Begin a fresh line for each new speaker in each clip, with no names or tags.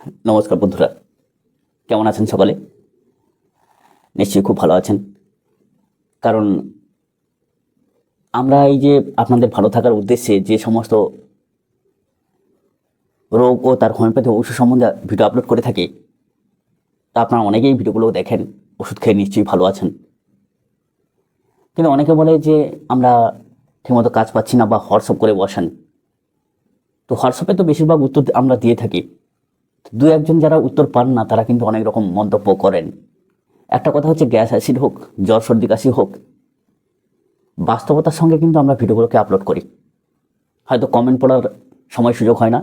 নমস্কার বন্ধুরা। কেমন আছেন সকলে? নিশ্চয়ই খুব ভালো আছেন। কারণ আমরা এই যে আপনাদের ভালো থাকার উদ্দেশ্যে যে সমস্ত রোগ ও তার হোমিওপ্যাথি ওষুধ সম্বন্ধে ভিডিও আপলোড করে থাকি, তা আপনারা অনেকেই ভিডিওগুলো দেখেন, ওষুধ খেয়ে নিশ্চয়ই ভালো আছেন। কিন্তু অনেকে বলে যে আমরা ঠিকমতো কাজ পাচ্ছি না বা হোয়াটসঅ্যাপ করে বসেন। তো হোয়াটসঅ্যাপে তো বেশিরভাগ উত্তর আমরা দিয়ে থাকি। দু একজন যারা উত্তর পান না, তারা কিন্তু অনেক রকম মন্তব্য করেন। একটা কথা হচ্ছে গ্যাস অ্যাসিড হোক জ্বর সর্দি কাশি হোক, বাস্তবতার সঙ্গে কিন্তু আমরা ভিডিওগুলোকে আপলোড করি। হয়তো কমেন্ট পড়ার সময় সুযোগ হয় না।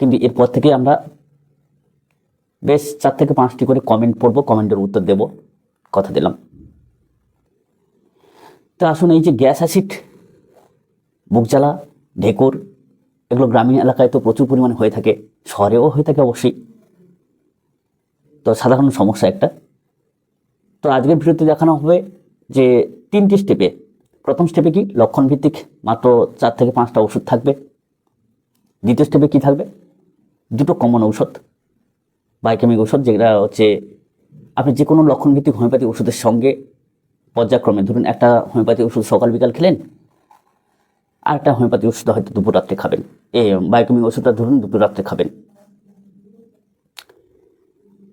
কিন্তু এরপর থেকে আমরা বেশ চার থেকে পাঁচটি করে কমেন্ট পড়ব কমেন্টের উত্তর দেব, কথা দিলাম। তো আসুন এই যে গ্যাস অ্যাসিড, বুক জ্বালা, ঢেকুর এগুলো গ্রামীণ এলাকায় তো প্রচুর পরিমাণে হয়ে থাকে, শহরেও হয়ে থাকে অবশ্যই। তো সাধারণ সমস্যা একটা। তো আজকের ভিডিওতে দেখানো হবে যে তিনটি স্টেপে প্রথম স্টেপে কি? লক্ষণ ভিত্তিক মাত্র চার থেকে পাঁচটা ওষুধ থাকবে। দ্বিতীয় স্টেপে কি থাকবে? দুটো কমন ঔষধ, বায়োকেমিক ওষুধ যেটা হচ্ছে আপনি যে কোনো লক্ষণভিত্তিক হোমিওপ্যাথি ওষুধের সঙ্গে পর্যায়ক্রমে। ধরুন একটা হোমিওপ্যাথি ওষুধ সকাল বিকাল খেলেন আর একটা হোমিওপ্যাথি ওষুধ হয়তো দুপুর রাত্রে খাবেন। এ বায়োকেমিক ওষুধটা ধরুন, দুপুর রাত্রে খাবেন।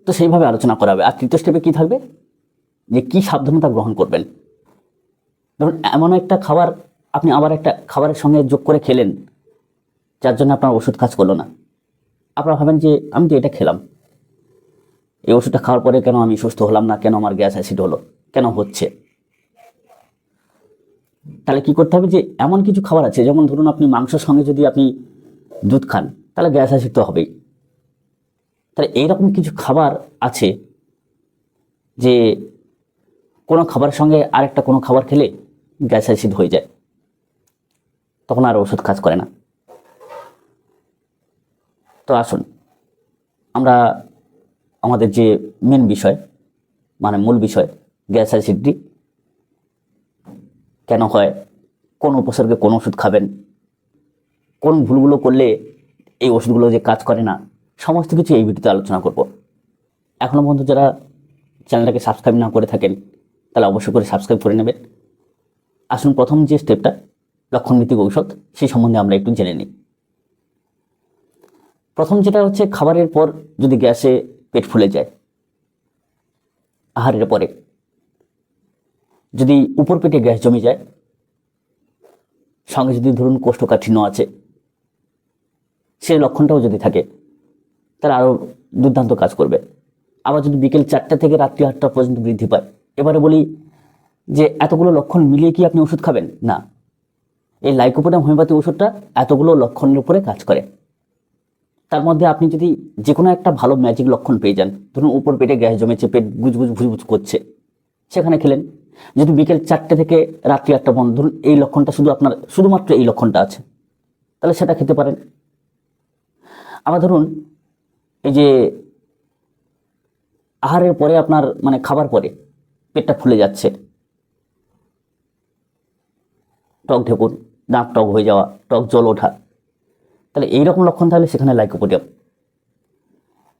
তো সেইভাবে আলোচনা করা হবে। আর তৃতীয় স্টেপে কী থাকবে? যে কী সাবধানতা গ্রহণ করবেন। ধরুন, এমন একটা খাবার আপনি আবার একটা খাবারের সঙ্গে যোগ করে খেলেন, যার জন্য আপনার ওষুধ কাজ করল না। আপনারা ভাবেন যে, আমি তো এটা খেলাম। এই ওষুধটা খাওয়ার পরে কেন আমি সুস্থ হলাম না? কেন আমার গ্যাস অ্যাসিড হলো? কেন হচ্ছে? তাহলে কি করতে হবে যে, এমন কিছু খাবার আছে, যেমন ধরুন আপনি মাংসের সঙ্গে যদি আপনি দুধ খান, তাহলে গ্যাস অ্যাসিড তো হবেই। তাহলে এইরকম কিছু খাবার আছে যে, কোনো খাবারের সঙ্গে আরেকটা কোনো খাবার খেলে গ্যাস অ্যাসিড হয়ে যায়। তখন আর ওষুধ কাজ করে না। তো আসুন, আমরা আমাদের যে মেন বিষয় মানে মূল বিষয়, গ্যাস অ্যাসিডটি কেন হয়? কোন উপসর্গে কোন ওষুধ খাবেন? কোন ভুলগুলো করলে এই ওষুধগুলো যে কাজ করে না? সমস্ত কিছু এই ভিডিওতে আলোচনা করব। এখনও পর্যন্ত যারা চ্যানেলটাকে সাবস্ক্রাইব না করে থাকেন, তাহলে অবশ্যই করে সাবস্ক্রাইব করে নেবেন। আসুন প্রথম যে স্টেপটা, লক্ষণভিত্তিক ঔষধ, সেই সম্বন্ধে আমরা একটু জেনে নিই। প্রথম যেটা হচ্ছে, খাবারের পর যদি গ্যাসে পেট ফুলে যায়, আহারের পরে। যদি উপর পেটে গ্যাস জমে যায়, সঙ্গে যদি ধরুন কোষ্ঠকাঠিন্য আছে সেই লক্ষণটাও যদি থাকে, তাহলে আরও দুর্দান্ত কাজ করবে। আবার যদি বিকেল চারটা থেকে রাত্রি আটটা পর্যন্ত বৃদ্ধি পায়, এবারে বলি যে এতগুলো লক্ষণ মিলিয়ে কি আপনি ওষুধ খাবেন? না। এই লাইকোপোডাম হোমিওপ্যাথি ওষুধটা এতগুলো লক্ষণের উপরে কাজ করে। তার মধ্যে আপনি যদি যে কোনো একটা ভালো ম্যাজিক লক্ষণ পেয়ে যান, ধরুন উপর পেটে গ্যাস জমেছে, পেট গুজগুজ, ভুজভুজ করছে, সেখানে খেলেন। যদি বিকেল চারটে থেকে রাত্রি আটটা বন্ধ ধরুন এই লক্ষণটা শুধু আপনার, শুধুমাত্র এই লক্ষণটা আছে। তাহলে সেটা খেতে পারেন। আবার ধরুন, এই যে আহারের পরে আপনার মানে খাবার পরে পেটটা ফুলে যাচ্ছে। টক ঢেকুন দাঁত টক হয়ে যাওয়া, টক জল ওঠা। তাহলে এইরকম লক্ষণ তাহলে সেখানে লাইকোপোডিয়াম।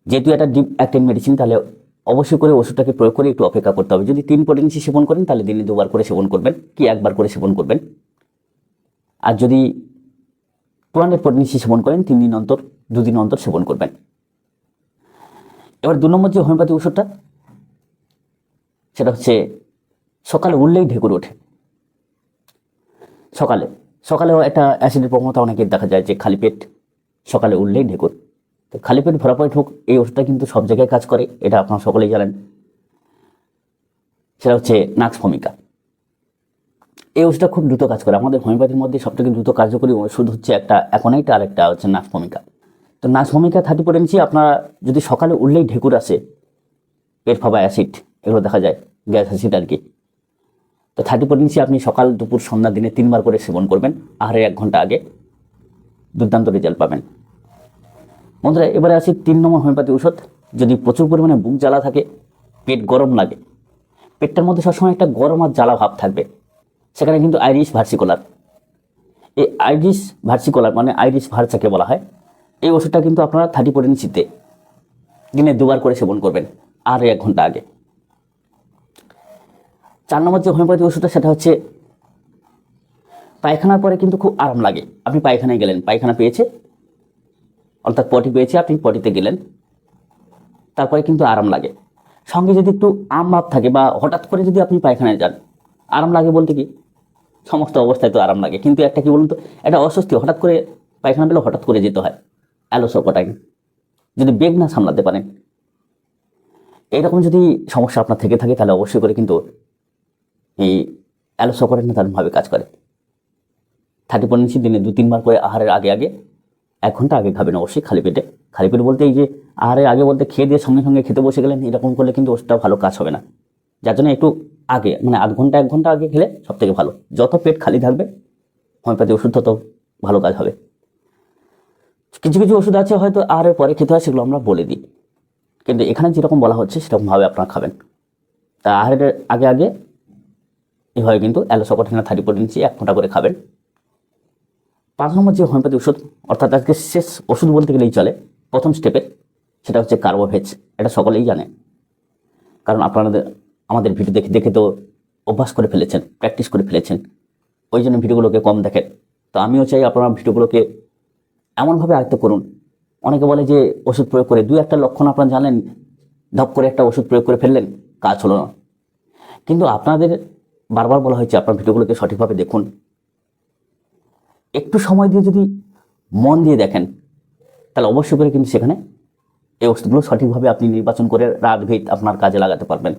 যেহেতু একটা ডিপ অ্যাক্টিং মেডিসিন তাহলে অবশ্যই করে ওষুধটাকে প্রয়োগ করে একটু অপেক্ষা করতে হবে। যদি তিন পটেন্সি সেবন করেন, তাহলে দিনে দুবার করে সেবন করবেন, কি একবার করে সেবন করবেন। আর যদি টু হান্ড্রেড পটেন্সি সেবন করেন, তিন দিন অন্তর, দুদিন অন্তর সেবন করবেন। এবার দু নম্বর যে হোমিওপ্যাথি ওষুধটা, সেটা হচ্ছে সকালে উঠলেই ঢেকুর ওঠে। সকালে, সকালেও একটা অ্যাসিডের প্রবণতা অনেকের দেখা যায় যে খালি পেট সকালে উঠলেই ঢেকুর। তো খালি পেট ভরা পেট হোক, এই ওষুধটা কিন্তু সব জায়গায় কাজ করে, এটা আপনারা সকলেই জানেন। সেটা হচ্ছে নাক্স ভূমিকা। এই ওষুধটা খুব দ্রুত কাজ করে। আমাদের হোমিওপ্যাথির মধ্যে সবথেকে দ্রুত কার্যকরী ওষুধ হচ্ছে একটা অ্যাকোনাইট আর একটা হচ্ছে নাক্স ভূমিকা। তো নাক্স ভূমিকা থার্টি পটেন্সি আপনারা যদি সকালে উঠলেই ঢেকুর আসে ফাবা অ্যাসিড এগুলো দেখা যায়, গ্যাস অ্যাসিড আর কি। তো থার্টি পটেন্সি আপনি সকাল, দুপুর, সন্ধ্যা, দিনে তিনবার করে সেবন করবেন আহারের এক ঘণ্টা আগে। দুর্দান্ত রেজাল্ট পাবেন। বন্ধুরা, এবারে আসি তিন নম্বর হোমিওপ্যাথি ওষুধ যদি প্রচুর পরিমাণে বুক জ্বালা থাকে, পেট গরম লাগে, পেটটার মধ্যে সবসময় একটা গরম আর জ্বালা ভাব থাকবে। সেখানে কিন্তু আইরিশ ভার্সিকোলার। এই আইরিশ ভার্সিকোলার মানে আইরিশ ভার্সাকে বলা হয়। এই ওষুধটা কিন্তু আপনারা থার্টি পোটেন্সিতে দিনে দুবার করে সেবন করবেন, আর এক ঘণ্টা আগে। চার নম্বর যে হোমিওপ্যাথি ওষুধটা সেটা হচ্ছে পায়খানার পরে কিন্তু খুব আরাম লাগে। আপনি পায়খানায় গেলেন, পায়খানা পেয়েছে অর্থাৎ পটি পেয়েছে, আপনি পটিতে গেলেন। তারপরে কিন্তু আরাম লাগে। সঙ্গে যদি একটু আম ভাব থাকে বা হঠাৎ করে যদি আপনি পায়খানায় যান, আরাম লাগে বলতে কি? সমস্ত অবস্থায় তো আরাম লাগে। কিন্তু একটা কি বলুন তো? একটা অস্বস্তি, হঠাৎ করে পায়খানা পেলে হঠাৎ করে যেতে হয়। অ্যালোসকটাইন যদি বেগ না সামলাতে পারেন। এইরকম যদি সমস্যা আপনার থেকে থাকে, তাহলে অবশ্যই করে কিন্তু এই অ্যালোসকটাইন দারুণভাবে কাজ করে। থার্টি পয়েন্ট দিনে দু তিনবার করে আহারের আগে আগে এক ঘণ্টা আগে খাবেন অবশ্যই খালি পেটে। খালি পেট বলতে এই যে আহারের আগে বলতে খেয়ে দিয়ে সঙ্গে সঙ্গে খেতে বসে গেলেন, এরকম করলে কিন্তু ওষুধটা ভালো কাজ হবে না। যার জন্য একটু আগে মানে আধ ঘণ্টা, এক ঘণ্টা আগে খেলে সব থেকে ভালো। যত পেট খালি থাকবে, হোমিওপ্যাথি ওষুধ তত ভালো কাজ হবে। কিছু কিছু ওষুধ আছে হয়তো আহারের পরে খেতে হয়, সেগুলো আমরা বলে দিই। কিন্তু এখানে যেরকম বলা হচ্ছে, সেরকমভাবে আপনারা খাবেন। তা আহারের আগে আগে, এভাবে কিন্তু অ্যালোসকটিনা থার্টি পোটেন্সি এক ঘণ্টা করে খাবেন। পাঁচ নম্বর যে হোমিওপ্যাথি ওষুধ, অর্থাৎ আজকে শেষ ওষুধ বলতে গেলেই চলে, প্রথম স্টেপে সেটা হচ্ছে কার্বোভেজ এটা সকলেই জানে। কারণ আপনাদের আমাদের ভিডিও দেখে দেখে তো অভ্যাস করে ফেলেছেন প্র্যাকটিস করে ফেলেছেন। ওই জন্য ভিডিওগুলোকে কম দেখেন। তো আমিও চাই আপনারা ভিডিওগুলোকে এমনভাবে আয়ত্ত করুন। অনেকে বলে যে ওষুধ প্রয়োগ করে দু একটা লক্ষণ আপনারা জানলেন ধপ করে একটা ওষুধ প্রয়োগ করে ফেললেন, কাজ হলো না। কিন্তু আপনাদের বারবার বলা হয়েছে, আপনার ভিডিওগুলোকে সঠিকভাবে দেখুন। একটু সময় দিয়ে যদি মন দিয়ে দেখেন, তাহলে অবশ্যই করে কিন্তু সেখানে এই ওষুধগুলো সঠিকভাবে আপনি নির্বাচন করে রাত ভেদ আপনার কাজে লাগাতে পারবেন।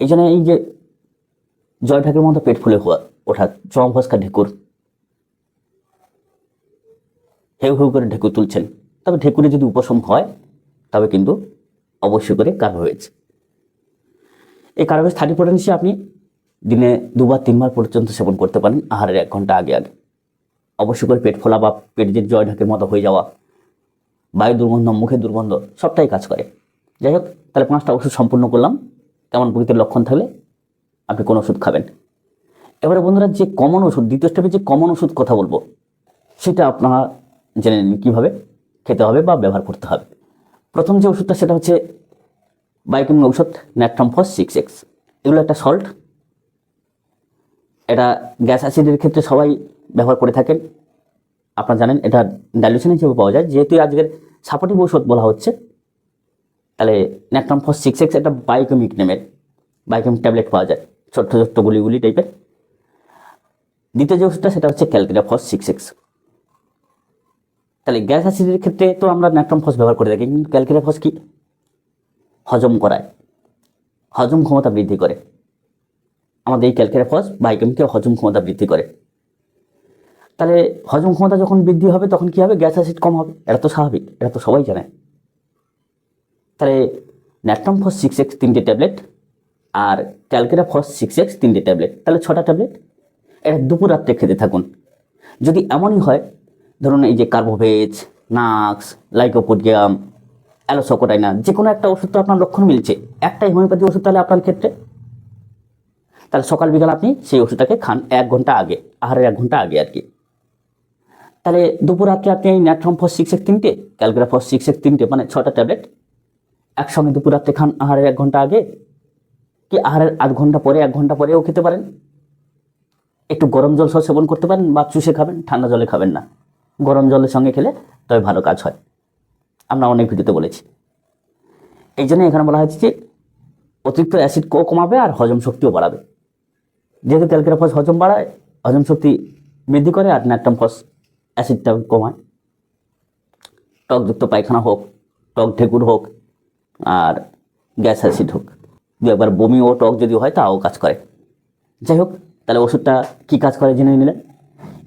এই জন্য এই যে জয় ঠাকের মতো পেট ফুলে হওয়া, ওঠা, চরম ফসকা ঢেকুর, হেউ হেউ করে ঢেকুর তুলছেন, তবে ঢেকুরে যদি উপশম হয়, তবে কিন্তু অবশ্যই করে কার্বোভেজ এই কার্বোভেজ থার্টি পোটেন্সি আপনি দিনে দুবার, তিনবার পর্যন্ত সেবন করতে পারেন। আহারের এক ঘণ্টা আগে আগে। অবশ্যই করে পেট ফোলা বা পেট যে জয় ঢাকের মতো হয়ে যাওয়া, বায়ু দুর্গন্ধ, মুখের দুর্গন্ধ, সবটাই কাজ করে। যাই হোক, তাহলে পাঁচটা ওষুধ সম্পূর্ণ করলাম। তেমন প্রকৃতির লক্ষণ থাকলে আপনি কোন ওষুধ খাবেন। এবারে বন্ধুরা, যে কমন ওষুধ, দ্বিতীয় স্টেপে যে কমন ওষুধ কথা বলব, সেটা আপনারা জেনে নিন কীভাবে খেতে হবে বা ব্যবহার করতে হবে। প্রথম যে ওষুধটা, সেটা হচ্ছে বায়োকেমিক ঔষধ ন্যাট্রামফস সিক্স এক্স এগুলো একটা সল্ট এটা গ্যাস অ্যাসিডের ক্ষেত্রে সবাই ব্যবহার করে থাকেন। আপনারা জানেন, এটা ডাইলুশন হিসেবে পাওয়া যায়। যেহেতু আজকের সাপোর্টিভ ঔষধ বলা হচ্ছে, তাহলে ন্যাকটাম ন্যাট্রামফস সিক্স এক্স একটা বায়োকেমিক নেমের বায়োকেমিক ট্যাবলেট পাওয়া যায়, ছোট্ট ছোট্ট গুলিগুলি টাইপের দ্বিতীয় যে ওষুধটা সেটা হচ্ছে ক্যালকেরিয়া ফস সিক্স এক্স। তাহলে গ্যাস অ্যাসিডের ক্ষেত্রে তো আমরা ন্যাট্রাম ফস ব্যবহার করে থাকি, কিন্তু ক্যালকেরিয়া ফস কি? হজম করায়। হজম ক্ষমতা বৃদ্ধি করে। আমাদের এই ক্যালকেরিয়া ফস বাইকেমকে হজম ক্ষমতা বৃদ্ধি করে। তাহলে হজম ক্ষমতা যখন বৃদ্ধি হবে, তখন কি হবে? গ্যাস অ্যাসিড কম হবে। এটা তো স্বাভাবিক। এটা তো সবাই জানে। তাহলে ন্যাট্রাম ফস সিক্স এক্স তিনটে ট্যাবলেট আর ক্যালকেরা ফস সিক্স এক্স তিনটে ট্যাবলেট। তাহলে ছটা ট্যাবলেট। এটা দুপুর রাত্রে খেতে থাকুন। যদি এমনই হয়, ধরুন এই যে কার্বোভেজ নাক্স লাইকোপোডিয়াম অ্যালোসকোটাইনা যে কোনো একটা ওষুধ তো আপনার লক্ষণ মিলছে। একটাই হোমিওপ্যাথি ওষুধ তাহলে আপনার ক্ষেত্রে তাহলে সকাল বিকাল আপনি সেই ওষুধটাকে খান এক ঘণ্টা আগে, আহারের এক ঘণ্টা আগে আর কি। তাহলে দুপুর রাত্রে আপনি এই ন্যাট্রম ফস সিক্স এক তিনটে ক্যালগ্রাফ ফস সিক্স এক তিনটে মানে ছটা ট্যাবলেট একসঙ্গে দুপুর রাত্রে খান আহারের এক ঘণ্টা আগে, কি আহারের আধ ঘণ্টা পরে, এক ঘণ্টা পরেও খেতে পারেন। একটু গরম জল সহ সেবন করতে পারেন বা চুষে খাবেন, ঠান্ডা জলে খাবেন না। গরম জলের সঙ্গে খেলে তবে ভালো কাজ হয়। আমরা অনেক ভিডিওতে বলেছি। এই জন্য এখানে বলা হয়েছে যে অতিরিক্ত অ্যাসিড কো কমাবে আর হজম শক্তিও বাড়াবে। যেহেতু ক্যালকেরা ফস হজম বাড়ায়, হজম শক্তি বৃদ্ধি করে আর ন্যাট্রাম ফস অ্যাসিডটা কমায়। টকযুক্ত পায়খানা হোক, টক ঢেকুর হোক, আর গ্যাস অ্যাসিড হোক। দু একবার বমি ও টক যদি হয় তাও কাজ করে। যাই হোক, তাহলে ওষুধটা কী কাজ করে জেনে নিলেন?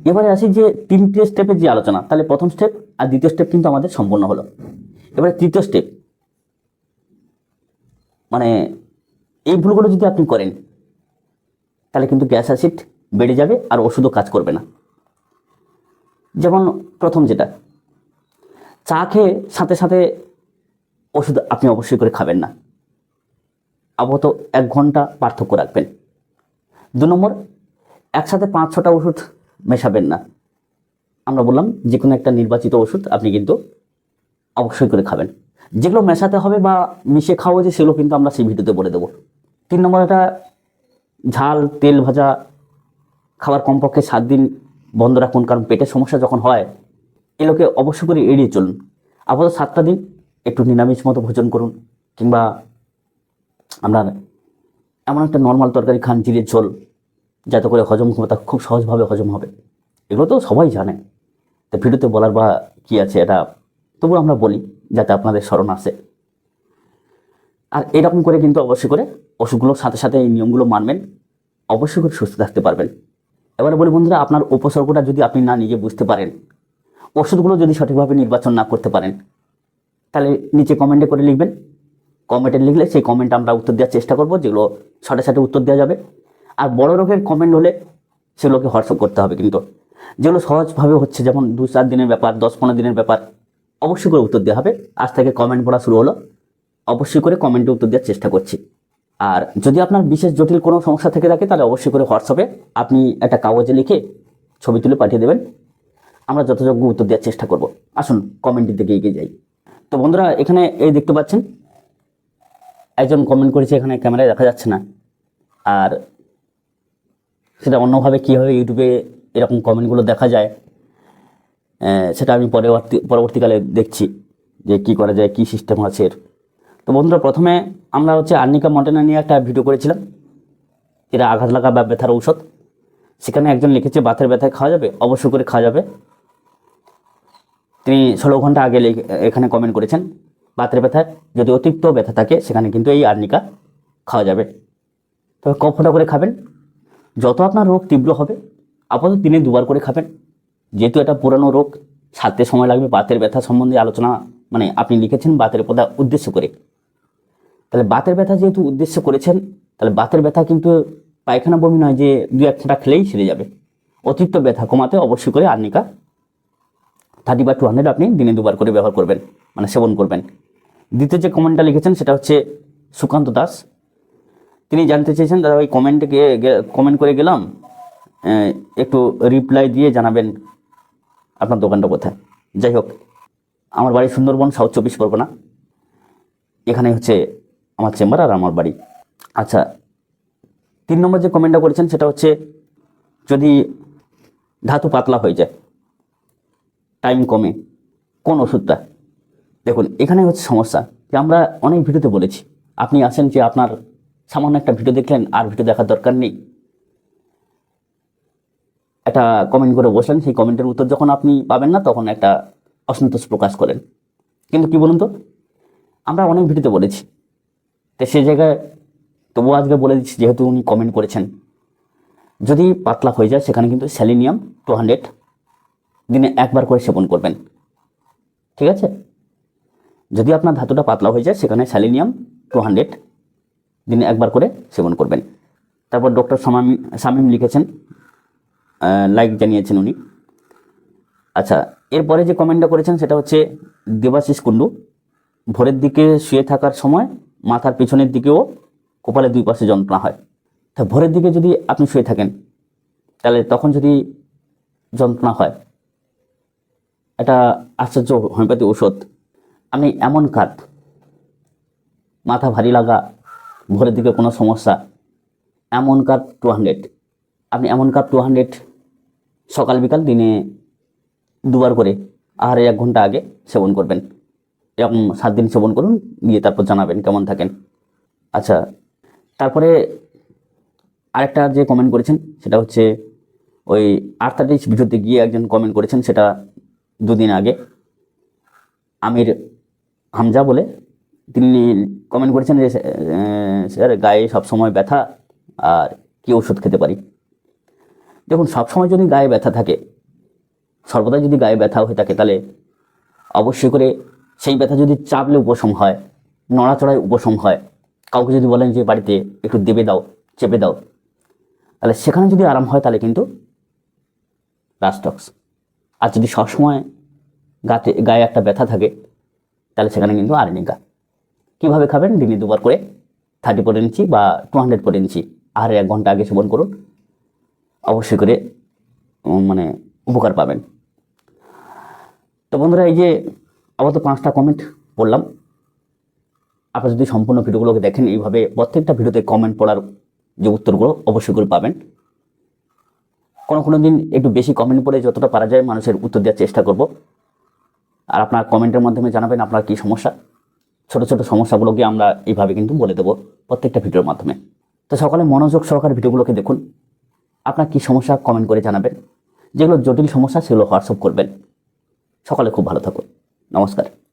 এবারে আসি যে তিনটে স্টেপের যে আলোচনা, তাহলে প্রথম স্টেপ আর দ্বিতীয় স্টেপ কিন্তু আমাদের সম্পূর্ণ হলো। এবারে তৃতীয় স্টেপ মানে এই ভুলগুলো যদি আপনি করেন তাহলে কিন্তু গ্যাস অ্যাসিড বেড়ে যাবে আর ওষুধও কাজ করবে না। যেমন প্রথম যেটা, চা খেয়ে সাথে সাথে ওষুধ আপনি অবশ্যই করে খাবেন না। আপাতত এক ঘণ্টা পার্থক্য রাখবেন। দু নম্বর, একসাথে পাঁচ ছটা ওষুধ মেশাবেন না। আমরা বললাম যে কোনো একটা নির্বাচিত ওষুধ আপনি কিন্তু অবশ্যই করে খাবেন। যেগুলো মেশাতে হবে বা মিশে খাওয়া যে সেগুলো কিন্তু আমরা সেই ভিডিওতে বলে দেবো। তিন নম্বর এটা ঝাল, তেল ভাজা খাবার কমপক্ষে সাত দিন বন্ধ রাখুন, কারণ পেটের সমস্যা যখন হয় এগুলোকে অবশ্যই করে এড়িয়ে চলুন। আপাতত সাতটা দিন একটু নিরামিষ মতো ভোজন করুন, কিংবা আপনার এমন একটা নর্মাল তরকারি খান জিরের ঝোল, যাতে করে হজম ক্ষমতা খুব সহজভাবে হজম হবে। এগুলো তো সবাই জানে। তো ভিডিওতে বলার বা কী আছে এটা তবু আমরা বলি, যাতে আপনাদের স্মরণ আসে। আর এরকম করে কিন্তু অবশ্যই করে ওষুধগুলোর সাথে সাথে এই নিয়মগুলো মানবেন, অবশ্যই করে সুস্থ থাকতে পারবেন। এবারে বলি বন্ধুরা, আপনার উপসর্গটা যদি আপনি না নিজে বুঝতে পারেন, ওষুধগুলো যদি সঠিকভাবে নির্বাচন না করতে পারেন, তাহলে নিচে কমেন্টে করে লিখবেন। কমেন্টে লিখলে সেই কমেন্ট আমরা উত্তর দেওয়ার চেষ্টা করব, যেগুলো সাথে সাথে উত্তর দেওয়া যাবে। আর বড় রোগের কমেন্ট হলে সেগুলোকে হোয়াটসঅ্যাপ করতে হবে কিন্তু। যেগুলো সহজভাবে হচ্ছে, যেমন দু চার দিনের ব্যাপার, দশ পনেরো দিনের ব্যাপার, অবশ্যই করে উত্তর দেওয়া হবে। আজ থেকে কমেন্ট পড়া শুরু হলো। অবশ্যই করে কমেন্টে উত্তর দেওয়ার চেষ্টা করছি। আর যদি আপনার বিশেষ জটিল কোনো সমস্যা থেকে থাকে, তাহলে অবশ্যই করে হোয়াটসঅ্যাপে আপনি একটা কাগজে লিখে ছবি তুলে পাঠিয়ে দেবেন। আমরা যথাযোগ্য উত্তর দেওয়ার চেষ্টা করব। আসুন কমেন্টের দিকে এগিয়ে যাই। তো বন্ধুরা, এখানে এই দেখতে পাচ্ছেন, একজন কমেন্ট করেছে, এখানে ক্যামেরায় দেখা যাচ্ছে না। আর সেটা অন্যভাবে কীভাবে ইউটিউবে এরকম কমেন্টগুলো দেখা যায় সেটা আমি পরবর্তী পরবর্তীকালে দেখছি যে কি করা যায়, কি সিস্টেম আছে এর। তো বন্ধুরা প্রথমে আমরা হচ্ছে আর্নিকা মন্টেনা নিয়ে একটা ভিডিও করেছিলাম, যেটা আঘাত লাগা বা ব্যথার ঔষধ। সেখানে একজন লিখেছে, বাতের ব্যথায় খাওয়া যাবে? অবশ্যই করে খাওয়া যাবে। তিনি ষোলো ঘণ্টা আগে এখানে কমেন্ট করেছেন, বাতের ব্যথায় যদি অতিরিক্ত ব্যথা থাকে, সেখানে কিন্তু এই আর্নিকা খাওয়া যাবে। তবে ক ফোঁটা করে খাবেন। যত আপনার রোগ তীব্র হবে, আপাতত দিনে দুবার করে খাবেন। যেহেতু এটা পুরানো রোগ সারতে সময় লাগবে বাতের ব্যথা সম্বন্ধে আলোচনা মানে আপনি লিখেছেন বাতের কথা উদ্দেশ্য করে। তাহলে বাতের ব্যথা যেহেতু উদ্দেশ্য করেছেন, তাহলে বাতের ব্যথা কিন্তু পায়খানা বমি নয় যে দু এক ফোঁটা খেলেই সেরে যাবে। অতিরিক্ত ব্যথা কমাতে অবশ্যই করে আর্নিকা থার্টি বা টু হান্ড্রেড আপনি দিনে দুবার করে ব্যবহার করবেন মানে সেবন করবেন। দ্বিতীয় যে কমেন্টটা লিখেছেন সেটা হচ্ছে সুকান্ত দাস। তিনি জানতে চেয়েছেন, দাদা, ওই কমেন্টে কমেন্ট করে গেলাম একটু রিপ্লাই দিয়ে জানাবেন আপনার দোকানটা কোথায়? যাই হোক, আমার বাড়ি সুন্দরবন সাউথ চব্বিশ পরগনা। এখানে হচ্ছে আমার চেম্বার আর আমার বাড়ি। আচ্ছা তিন নম্বর যে কমেন্টটা করেছেন সেটা হচ্ছে, যদি ধাতু পাতলা হয়ে যায় টাইম কমে, কোন ওষুধটা? দেখুন, এখানে হচ্ছে সমস্যা যে আমরা অনেক ভিডিওতে বলেছি, আপনি আসেন যে আপনার সামান্য একটা ভিডিও দেখলেন, আর ভিডিও দেখার দরকার নেই। একটা কমেন্ট করে বসলেন, সেই কমেন্টের উত্তর যখন আপনি পাবেন না, তখন একটা অসন্তোষ প্রকাশ করেন। কিন্তু কি বলুন তো? আমরা অনেক ভিডিওতে বলেছি তো সেই জায়গায় তবু আজকে বলে দিচ্ছি, যেহেতু উনি কমেন্ট করেছেন। যদি পাতলা হয়ে যায়, সেখানে কিন্তু স্যালিনিয়াম টু হান্ড্রেড দিনে একবার করে সেবন করবেন। ঠিক আছে? যদি আপনার ধাতুটা পাতলা হয়ে যায়, সেখানে স্যালিনিয়াম টু হান্ড্রেড দিনে একবার করে সেবন করবেন। তারপর ডক্টর সামামি শামীম লিখেছেন লাইক জানিয়েছেন উনি। আচ্ছা এরপরে যে কমেন্টটা করেছেন, সেটা হচ্ছে দেবাশিস কুণ্ডু। ভোরের দিকে শুয়ে থাকার সময় মাথার পিছনের দিকেও কপালে দুই পাশে যন্ত্রণা হয়। তা ভোরের দিকে যদি আপনি শুয়ে থাকেন, তাহলে তখন যদি যন্ত্রণা হয়, এটা আশ্চর্য হোমিওপ্যাথি ঔষধ। আপনি এমন কাঠ মাথা ভারী লাগা, ভোরের দিকে কোনো সমস্যা, এমন কাপ টু হান্ড্রেড আপনি এমন কাপ টু হান্ড্রেড সকাল বিকাল দিনে দুবার করে আর এক ঘণ্টা আগে সেবন করবেন। এরকম সাত দিন সেবন করুন দিয়ে তারপর জানাবেন কেমন থাকেন। আচ্ছা তারপরে আরেকটা যে কমেন্ট করেছেন, সেটা হচ্ছে ওই আটতারিশ ভিডিওতে গিয়ে একজন কমেন্ট করেছেন, সেটা দুদিন আগে। আমির হামজা বলে, তিনি কমেন্ট করেছেন যে স্যার, গায়ে সবসময় ব্যথা আর কি ওষুধ খেতে পারি? দেখুন, সবসময় যদি গায়ে ব্যথা থাকে সর্বদা যদি গায়ে ব্যথা হয়ে থাকে, তাহলে অবশ্যই করে সেই ব্যথা যদি চাপলে উপশম হয়, নড়াচড়ায় উপশম হয়, কাউকে যদি বলেন যে বাড়িতে একটু দেবে দাও, চেপে দাও, তাহলে সেখানে যদি আরাম হয় তাহলে কিন্তু রাস্টক্স আর যদি সবসময় গাতে, গায়ে একটা ব্যথা থাকে, তাহলে সেখানে কিন্তু আর্নিকা। কীভাবে খাবেন? দিনে দুবার করে থার্টি ফোর ইঞ্চি বা টু হান্ড্রেড ফোর ইঞ্চি। আর এক ঘণ্টা আগে সেবন করুন। অবশ্যই করে মানে উপকার পাবেন। তো বন্ধুরা, এই যে আপাতত পাঁচটা কমেন্ট পড়লাম। আপনারা যদি সম্পূর্ণ ভিডিওগুলোকে দেখেন, এইভাবে প্রত্যেকটা ভিডিওতে কমেন্ট পড়ার যে উত্তরগুলো অবশ্যই করে পাবেন। কোনো কোনো দিন একটু বেশি কমেন্ট পড়ে যতটা পারা যায় মানুষের উত্তর দেওয়ার চেষ্টা করব। আর আপনার কমেন্টের মাধ্যমে জানাবেন আপনার কী সমস্যা। ছোট ছোট সমস্যাগুলোকে আমরা এইভাবে কিন্তু বলে দেবো প্রত্যেকটা ভিডিওর মাধ্যমে। তো সকালে মনোযোগ সহকারে ভিডিওগুলোকে দেখুন। আপনার কী সমস্যা কমেন্ট করে জানাবেন। যেগুলো জটিল সমস্যা সেগুলো হোয়াটসঅ্যাপ করবেন। সকালে খুব ভালো থাকুন। নমস্কার